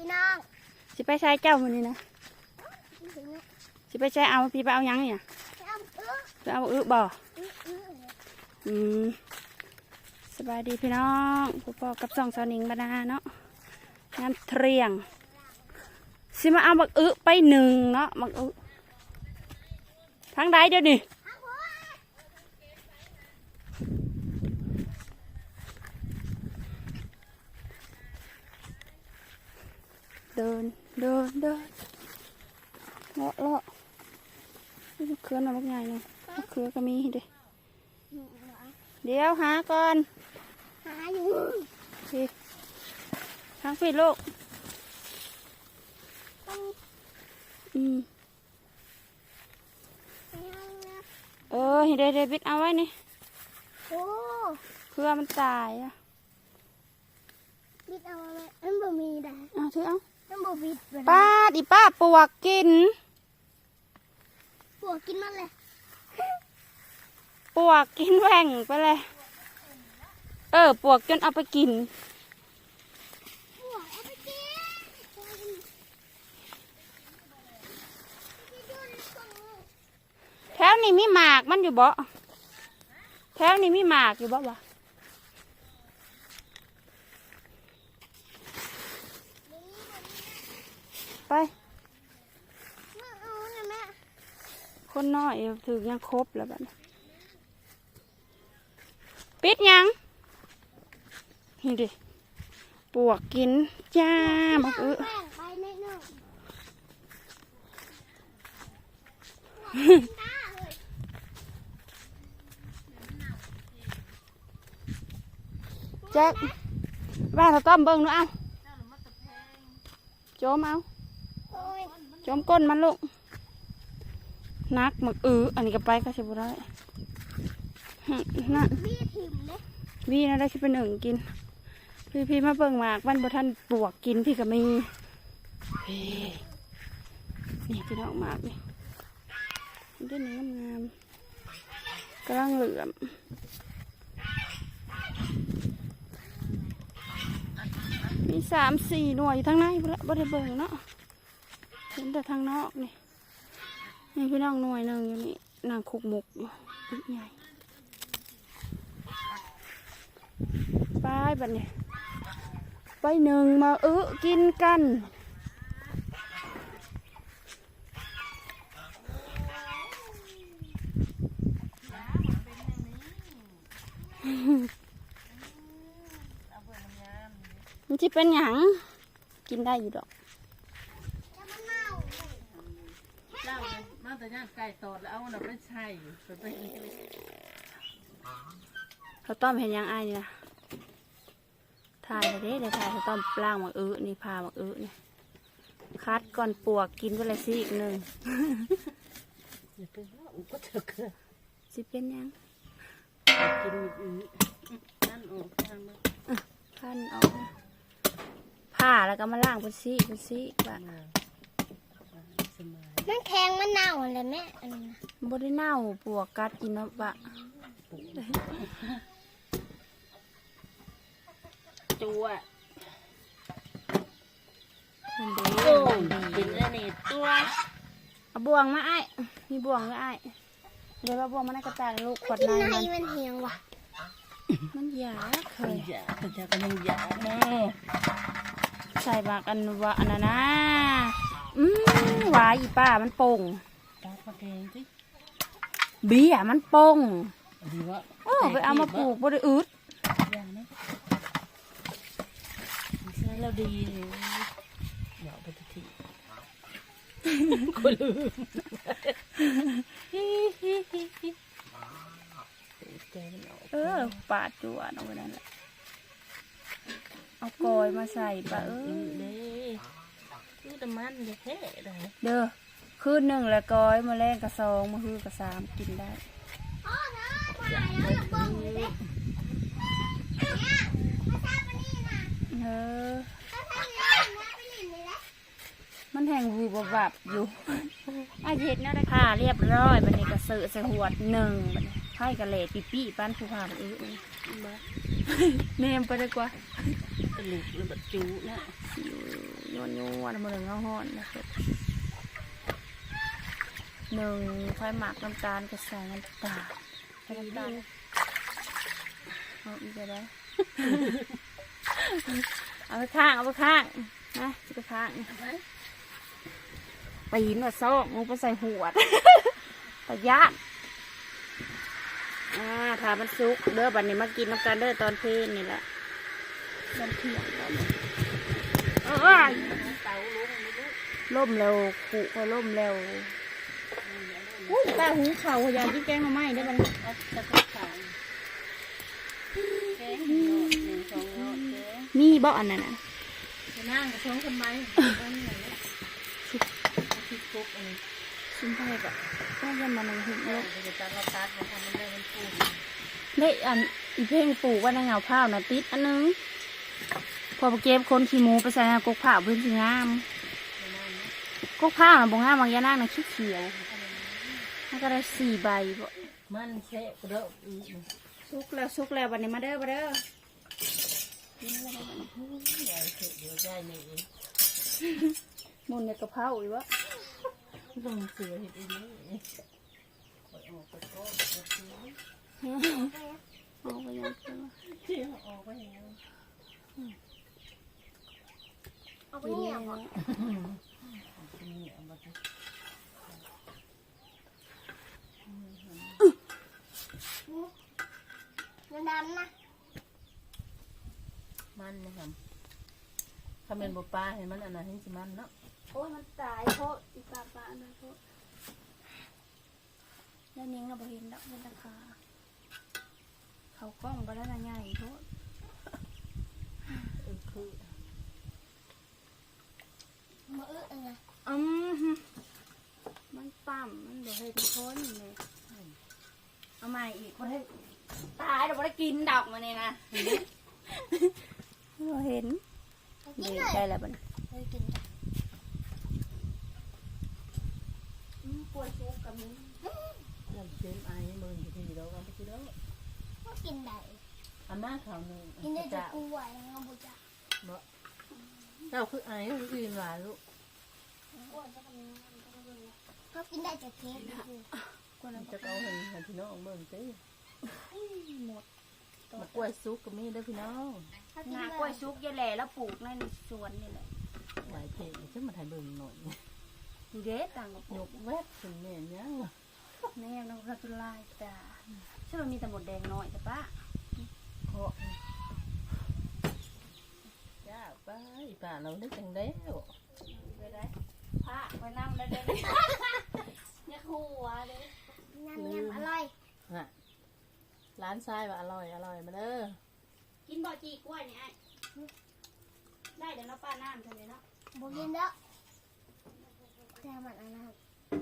พี่น้องสิไปใช้เจ้ามันนี่นะถึงแล้วสิไปใช้เอาพี่ไปเอาหยังเนี่ยไปเอาเออไปเอาอึบ่อื้ออื้ออืมสบายดีพี่น้องพ่อพ่อกับสองสาวหนิงบานาเนาะงานเทรียงสิมาเอาบักอึไปหนึ่งเนาะบักอึทางใดเดี๋ยวนี้ เดิน เดิน เดินเลาะเลาะนี่มะเขือหน่อยบักใหญ่เลยมะเขือก็มีเด้เดี๋ยวหาก่อน หาอยู่พี่ทางพี่ลูกต้องอืมไปเอานะเออเห็นเดเดบิดเอาไว้นี่โอ้เพื่อมันตายอะบิดเอาไหมมันบ่มีนะเอาถือเอา มันบ่บิดไปนะป้าดิป้าปวกกิน ปวกกินมันเลยปวกกินแหว่งไปเลย เออ ปวกจนเอาไปกิน ปวกเอาไปกินปวกกินที่ดูในกล่องแถวนี้มีหมากมันอยู่บ่แถวนี้มีหมากอยู่บ่วะ ไปมาเอานะแม่คนน้อยถือยังครบแล้วบัดนี้ปิดยังนี่ดิปวกกินจ้าบักเออแป้งไปในหนึ่งตาเลยแจ็คบ้านเขาต้อมเบิ้งหนูเอาโจมเอาโอ้ยโจมก้นมันลูกนักหมึกอืออันนี้ก็ไปก็ใช่บุได้หึนั่นบี้ถิ่มเลยวีนะได้คิดเป็นหนึ่งกิน พี่พี่มาเบิ่งหมากบ้านบ่ท่านปวกกินพี่ก็มีพี่นี่พี่น้องหมากนี่มันได้เนื้องามๆกำลังเหลือมมีสามสี่หน่วยอยู่ทางในบ่ละบ่ได้เบิ่งเนาะเห็นแต่ทางนอกนี่นี่พี่น้องหน่วยหนึ่งอยู่นี่นางคุกหมกอยู่อึกใหญ่ไปบัดนี้ไปหนึ่งมาเอื้อกินกันมันจะเป็นหยังกินได้อยู่ดอก จะมันเน่า เล่าเลยมา แต่ย่างไก่ตอดแล้วเอาอันนั้นไปใช่ไปไปอีกเลยเขาวต้อมเห็นหยังไอ้ายนี่นะถ่ายเลยเด้เดี๋ยวถ่ายเขาวต้อมปลางมาอื้อนี่พามาอื้อนี่คัดก่อนปวกกินไปเลยสิอีกหนึ่งอย่าไปว่าอุก็เถอะเกินสิเป็นหยังกินอีกนั่นออกทางมาขั้นเออกผ้าแล้วก็มาล่างเป็นสิเป็นสิบะสมา ยมันแทงมันเน่าเลยแม่อันนี้นะบได้เน่าปวกกัดกินเนาะบะจัวมันเด้โอ้มันเป็ดีนอะไรนี่ตัวเอาบ่วงมาไอ้ายมีบ่วงไหมไอ้ายเดี๋ยวเราบ่วงมาในกระตากลูกขวดกินในในมันมันเหียงว่ะมันหยาเคยยาพระเจ้าก็ยังยาเนาะใส่บากอันวะอันนั้นนะอืมห วายอีป้ามันโป่งตาปลาแกงสิเบี้ยมันโป่งดีวะโอ้ไปเอามาปลูกบ่ได้อึดยานะใช่แล้วดีเลยเดี๋ยวไปทีก็ลืมใจมันออกเออปาดจวนเอาไว้นั่นแหละเอากอยมาใส่ปะเออืออเด้ คือแต่มันจะแท้ได้เด้อคืนหนึ่งแล้วกอยมาแรงกระซองมาคือกระสามกินได้อ๋อเนาะมาหาแล้วอย่าเบิ่งเลยเด้เนี่ยมาทราบปะนี่นะเออมาทราบนี่นะไปหลินเลยนะมันแห้งวูบวับอยู่อาเฮ็ดแนวได้ค่ะเรียบร้อยบัดนี้ก็เสือใส่หวดหนึ่งบัดนี้ไผ่กระเหลปีปี้ปั้นผู้พาไปอื้อนี่บ้าเนมไปดีกว่าตลุกแล้วแบบจูนะอ ยู่นโยนมาหนึ่งเอาห่อนนะครับหนึ่งไฟหมักน้ำตาลกระใส่น้ำตาลน้ำตาลเอาอีกแล้วเอาไปข้างเอาไปข้างนะเอาไปข้างปีนมาซอกงูไปใส่หัวดประหยัดอ่าถ้ามันสุกเด้อบัดนี้มากินน้ำกันเด้อตอนเพลนนี่แหละตอนเที่ยงตอนนี้ เอ้ยล่มเร็วขุก็ล่มเร็วอุ้ยตาหูเข่าพยายามที่แกงมาไหม้ได้อบัดนี้เอาตะกรุดขาวแกงหนึ่งหนึ่งสองยอดแกงมีบ่อันนั้นน่ะจะนั่งกับท้องทำไมอันนี้เหรอคิดกุ๊กอันนี้ชิมไปแบบก็ยันมาหนึ่งหุ่นเอลองเดี๋ยวจะเราตัดมาทำมันได้มันฟูได้อันอีเพ่งปลูกว่าในเงาผ้าวนะติดอันนึง พอไปเก็บคนขี้หมูไปใส่ในกกผ้าวเพื้นสีงามกกผ้าวนะบงงามบางยานาคนะขี้เขียวมันก็ได้สี่ใบบ่มันเชะกระเดาอีกสุกแล้วสุกแล้ววันนี้มาเด้อมาเด้อใหญ่เสร็จเดี๋ยวได้นี่เองมุนในกระเพราอีกวะลงเสือเห็ดอีนี่ออกไปก็เอาไปยังเถอะเที่ยวออกไปอย่างนี้ เอาไปเนี่ยบ่นี่เอามาดำๆนะมันนะครับถ้าเป็นบ่ปลาเห็นมันอันนั้นให้สิมันเนาะโอ้ยมันตายเพราะอีปลาปลาอันนั้นเพราะแล้วนิ้งเราไปเห็นดอกเป็นราคาเขากล้องไปแล้วนะใหญ่เพราะเอ อคือมืออึเนะอืมฮึมันปั่มมันบ่ให้ทุกคนเลยเอาใหม่อีกบ่ให้ตายเราบ่ได้กินดอกมาเนี่ยนะเราเห็นเอากินดีเลยใจแล้วบัดนี้เคยกินจ้ะอืมปวดชุกกับมึงน้ำเค็มไอ้มืออยู่ที่เราเอาไปกินแล้วก็กินได้อาม่าข่าวหนึ่งกินได้แต่จะกล้วยแล้วก็บุจ้ะบ่ เจ้าคือไอ้คือกินหวานลูกก็กินได้แต่เค้กคือกวนแล้วจะเอาให้ให้พี่น้องเบิ่งสิหมดมะกล้วยซุกก็มีเด้อพี่น้องถ้ากิหนน้าได้กล้วยชุกยายแหล่แล้วปลูกในสวนนี่แหละหลายเพลงฉันมาถ่ายเบิ่งหน่อยดูเด็ดต่างกับปยลูกกแวบถึงแม่นยังแน่น้องกระตุลายตาใช่มันมีแต่หมดแดงน้อยแต่ปะ เคาะ จ้าไปป่าเราได้จังแล้วไปได้พระไปนั่งได้เด้เนี่ยครัวเด้ยำยำอร่อยน่ะร้านทรายว่าอร่อยอร่อยมาเด้อกินบ่อจีกล้วยนี่ไอ้ได้เดี๋ยวน้องป้าน้ำทำเลยเนาะบุกินแล้วแต่มันอันนั้น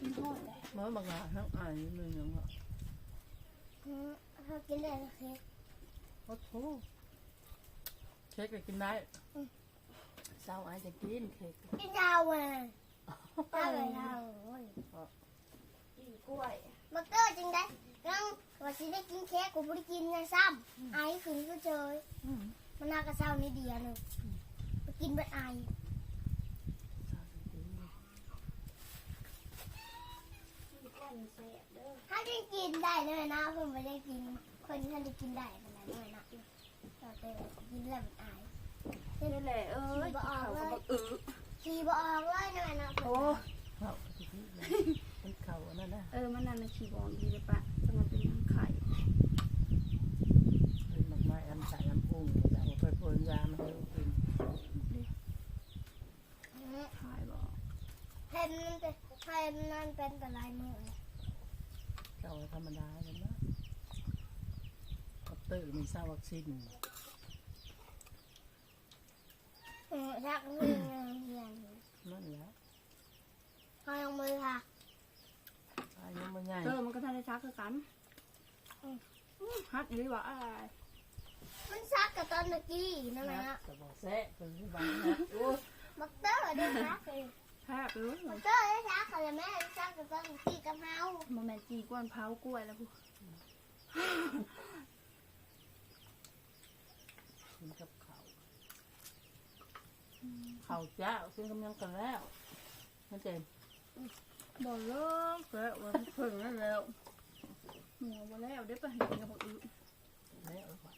กินโทษเลยมาบักหลาทั้งอ่านมือยังเหรออืมถ้ากินได้แต่เค้กโอ้โห เค้กก็กินได้เศร้าไอ้จะกินเค้กกินยาวเลยยาวเลยยาวโอ้ยกินกล้วยมาเกอร์จริงได้กังว่าสิได้กินเค้กกูไม่ได้กินนะซ้ำไอ้ขึ้นก็เจอมันน่ากระเซ้านิดเดียวหนึงไปกินไปไอก้อนแสบเด้อถ้าจะกินได้เลยนะเพิ่นไม่ได้กิน คนท่านจะกินได้ขนาดนั้นนะ แต่แต่กินแล้วมันไอนี่แหละเอ้ยเขาก็บอกเออขี่บออกเลยนะนะโอ้เขาสิพี่มันเขาอันนั่นนะเออมันนั่นนะขี่บอลดีเลยปะจะมาเป็นน้ำไข่เป็นมากไม้อันใส่ลำพุ่งจะเอาไปพ่นยามาให้ลูกกินถ่ายบอกเพนมันเป็นเพนมันเป็นแต่ลายมือเจ้าธรรมดาเลยนะ ตื่นมีเศร้าวัคซีนเออชักมือเรียนนั่นแหละพอลงมือค่ะอายุมันใหญ่เออมันก็ทันได้ชักคือกันฮัดหรือว่าอะไรมันซักกับตอนตะกี้นั่นแหละจะบอกแซะเป็นที่บ้านนะโอ้ยมักเตอร์ได้ซักเลยแทบเลยมักเตอร์ได้ซักเขาเลยแม่ซักกับตอนตะกี้กับเฮามันแม่นจีกวนเผากล้วยแล้วพู กินกับเขาวข้าวเจ้าซึ่งกำลังกันแล้วนั่นเจมบอกเลิกแล้ววันเพิ่งนั่นแล้วหัวมาแล้วเดี๋ยวไปเห็นกับพวกอื่นแล้วว่ะ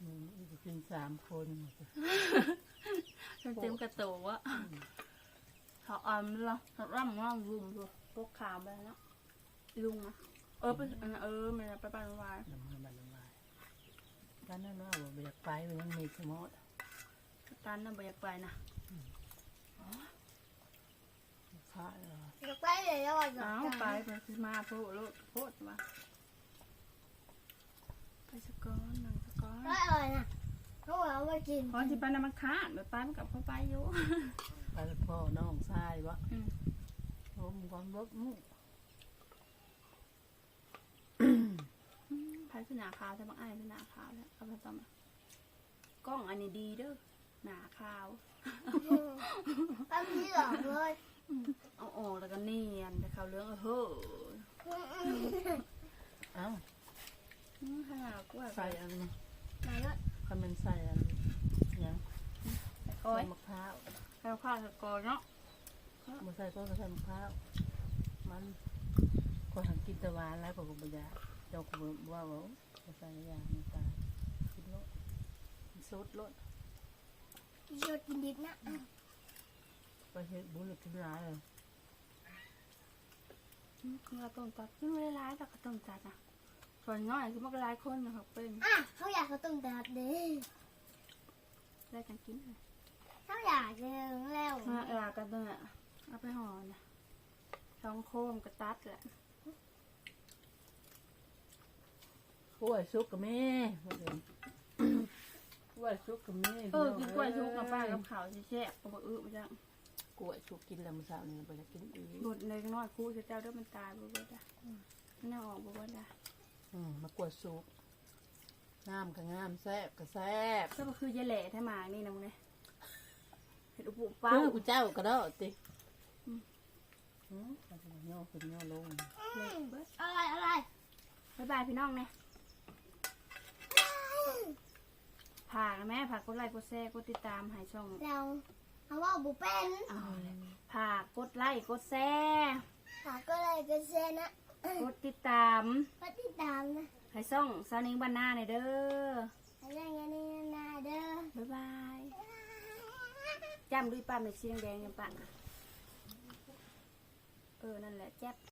อืมอีกกินสามคนเต็มกระโตวะเขาอ่อนละเขาร่ำร่ำรุมดูพวกขามไปแล้วลุงอะเออไปอันนั้นเออมันไปบ้านวายน้ำมันมันมาด้านนั้นว่าบ่อยากไปมันยังมีสมอดตันน่ะบ่อยากไปนะเหรออยากไปเลยแล้วอะอยากเอาไปไปสิมาโพดโลดโพดมาไปสกอนหนังสกอนได้อะไรนะเขาบอกเอาไปกินพอที่ไปน้ำมันค้าเดี๋ยวไปมันกับเขาไปอยู่ไปพ่อน้องชายวะอืมรมก่อนรบมุก พายคือหนาขาวแต่บางอ้ายคือหนาขาวแล้วเอาไปต่อมากล้องอันนี้ดีเด้อหนาขาวตั้งที่หลอกเลยเอาออกแล้วก็เนียนแต่ขาวเหลืองเออเฮ้อเอ้าขนาดกว่าใส่อันนี้ไหนก็คำเป็นใส่อันยังโอ้ใส่ยมะพร้าวข้าวข้าวสกอนเนาะมาใส่ก็ใส่มะพร้าวมันก็หันกินตะวันแล้วก็กบยา จ้าก็บอกว่าว่าใส่ยามันตายกินโลดกินสดลดกินชดกินดิบนะไปเห็ดบุญหรือกินร้ายเลยคือเราต้มตัดไม่ได้ร้ายแต่ก็ต้มตัดนะส่วนน้อยคือมันก็หลายคนนะครับเป็นอะเขาอยากเขาต้มแต่เด้ได้กันกินเลยเขาอยากเจอแล้วมาเออกันตัวน่ะเอาไปห่อนะช่องโคมกระตัดแหละ ก ล้วยซุกกับแม่มาเดินกล้วยซุกกับแม่เออกินกล้วยชุกกับป้ากับขาวแช่ๆเอาไปอื้อไปจังกล้วยซุกกินแล้วมื้อเช้านี่ไปแล้วกินอีกบดเลยน้อยคู่เจ้าเด้อมันตายบ่เบิดอะมันน่าออกบ่เบิดอะอืมมากล้วยซุกงามก็งามแซ่บก็แซ่บก็คือยายแหล่แท้หมากนี่นะมึงเนี่ยเห็ดอุปุเป้าเป้ากูเจ้าก็ได้ติอืมเอาไปย่อขึ้นย่อลงเบิดอะไรอะไรบ๊ายบายพี่น้องเนี่ย ผากนะแม่ผากกดไลค์กดแชร์กดติดตามใหายช่องเราเขาว่าบุเป็นเอาเลยผากกดไลค์กดแชร์หาก็เลยกันเซนะกดติดตามก็ติดตามนะให้ช่องซานิงบ้านนาหน่อยเด้ออะไรเงี้ยนี่นาเด้อบ๊ายบายจำด้วยป้าเม็ดสีแดงๆยังปะเออนั่นแหละแจ๊บ